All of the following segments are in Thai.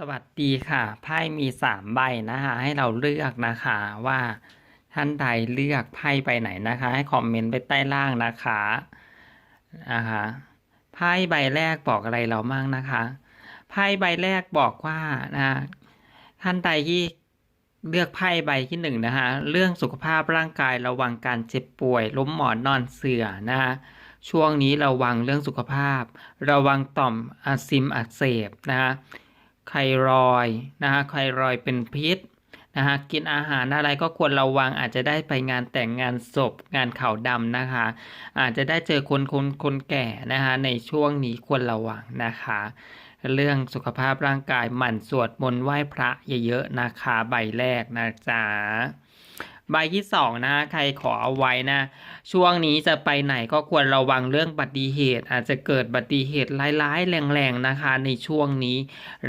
สวัสดีค่ะ ไพ่มีสามใบนะคะ ให้เราเลือกนะคะว่าท่านใดเลือกไพ่ใบไหนนะคะ ให้คอมเมนต์ไปใต้ล่างนะคะนะคะไพ่ใบแรกบอกอะไรเรามั่งนะคะไพ่ใบแรกบอกว่านะท่านใดที่เลือกไพ่ใบที่หนึ่งนะคะเรื่องสุขภาพร่างกายระวังการเจ็บป่วย ล้มหมอนนอนเสื่อนะคะช่วงนี้ระวังเรื่องสุขภาพ ระวังต่อมอาซิมอักเสบนะคะ ไครอยนะคะไครอยเป็นพิษนะคะกินอาหารอะไรก็ควรระวังอาจจะได้ไปงานแต่งงานศพงานข่าวดำนะคะ อาจจะได้เจอคนคนคนแก่นะคะในช่วงนี้ควรระวังนะคะ เรื่องสุขภาพร่างกายหมั่นสวดมนต์ไหว้พระเยอะๆนะคะ ใบแรกนะจ๊ะใบที่สองนะใครขอเอาไว้นะ ช่วงนี้จะไปไหนก็ควรระวังเรื่องบัติเหตุ อาจจะเกิดบัติเหตุร้ายๆ แรงๆ นะคะ ในช่วงนี้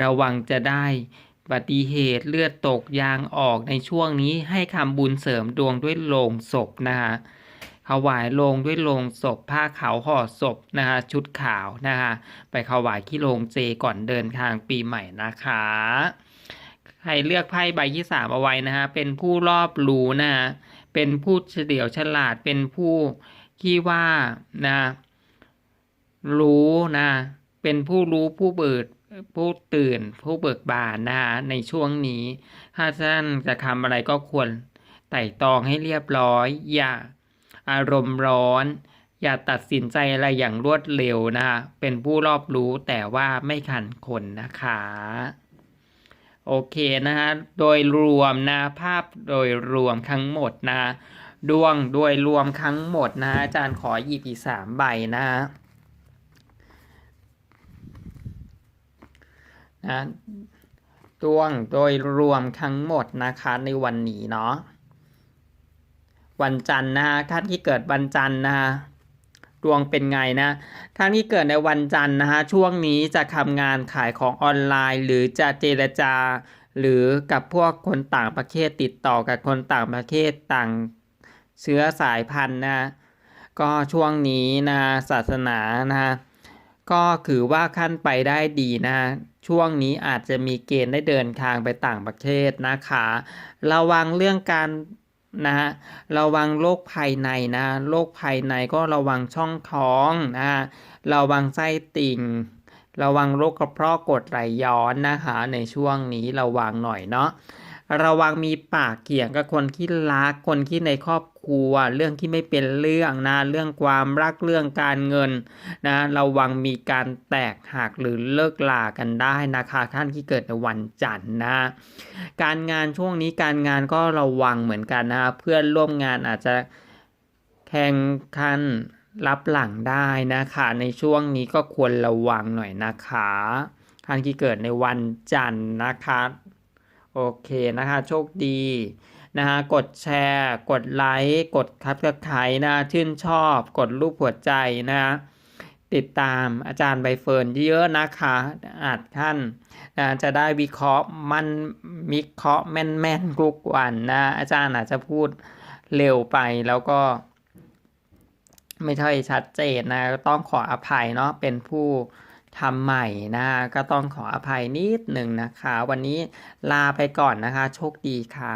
ระวังจะได้บัติเหตุเลือดตกยางออกในช่วงนี้ให้ทำบุญเสริมดวงด้วยโลงศพนะคะถวายโลงด้วยโลงศพผ้าขาวห่อศพนะคะชุดขาวนะคะไปถวายที่โรงเจก่อนเดินทางปีใหม่นะคะ รเลือกไพ่ใบที่สามเอาไว้นะคะเป็นผู้รอบรู้นะคะเป็นผู้เฉลียวฉลาดเป็นผู้ที่ว่านะ รู้นะ เป็นผู้รู้ผู้เบิดผู้ตื่น ผู้เบิกบานนะคะในช่วงนี้ ถ้าท่านจะทำอะไรก็ควรไต่ตองให้เรียบร้อย อย่าอารมณ์ร้อน อย่าตัดสินใจอะไรอย่างรวดเร็วนะคะเป็นผู้รอบรู้แต่ว่าไม่ขันคนนะคะ โอเคนะคะโดยรวมนะภาพโดยรวมทั้งหมดนะดวงโดยรวมทั้งหมดนะอาจารย์ขอหยิบอีกสามใบนะนะดวงโดยรวมทั้งหมดนะคะในวันนี้เนาะวันจันทร์นะท่านที่เกิดวันจันทร์นะ ดวงเป็นไงนะท่านที่เกิดในวันจันทร์นะฮะช่วงนี้จะทำงานขายของออนไลน์ หรือจะเจรจา หรือกับพวกคนต่างประเทศติดต่อกับคนต่างประเทศต่างเชื้อสายพันธุ์นะก็ช่วงนี้นะศาสนานะก็ถือว่าขั้นไปได้ดีนะช่วงนี้อาจจะมีเกณฑ์ได้เดินทางไปต่างประเทศนะคะ ระวังเรื่องการ นะฮะระวังโรคภายในนะโรคภายในก็ระวังช่องท้องนะระวังไส้ติ่ง ระวังโรคกระเพาะกรดไหลย้อนนะคะในช่วงนี้ระวังหน่อยเนาะ ระวังมีปากเกี่ยงกับคนที่รักคนที่ในครอบครัว เรื่องที่ไม่เป็นเรื่องนะเรื่องความรักเรื่องการเงินนะระวังมีการแตกหักหรือเลิกลากันได้นะคะท่านที่เกิดในวันจันทร์นะการงานช่วงนี้การงานก็ระวังเหมือนกันนะเพื่อนร่วมงานอาจจะแข่งขันรับหลังได้นะคะในช่วงนี้ก็ควรระวังหน่อยนะคะท่านที่เกิดในวันจันทร์นะคะ โอเคนะคะ โชคดีนะฮะกดแชร์ กดไลค์กดคับกระไขนะชื่นชอบ กดรูปหัวใจนะติดตามอาจารย์ใบเฟิร์นเยอะๆนะคะ อาจท่านนะจะได้วิเคราะห์มันมิเคราะห์แม่นๆทุกวันนะอาจารย์อาจจะพูดเร็วไปแล้วก็ ไม่ค่อยชัดเจนนะต้องขออภัยเนาะเป็นผู้ ทำใหม่นะก็ต้องขออภัยนิดหนึ่งนะคะ วันนี้ลาไปก่อนนะคะ โชคดีค่ะ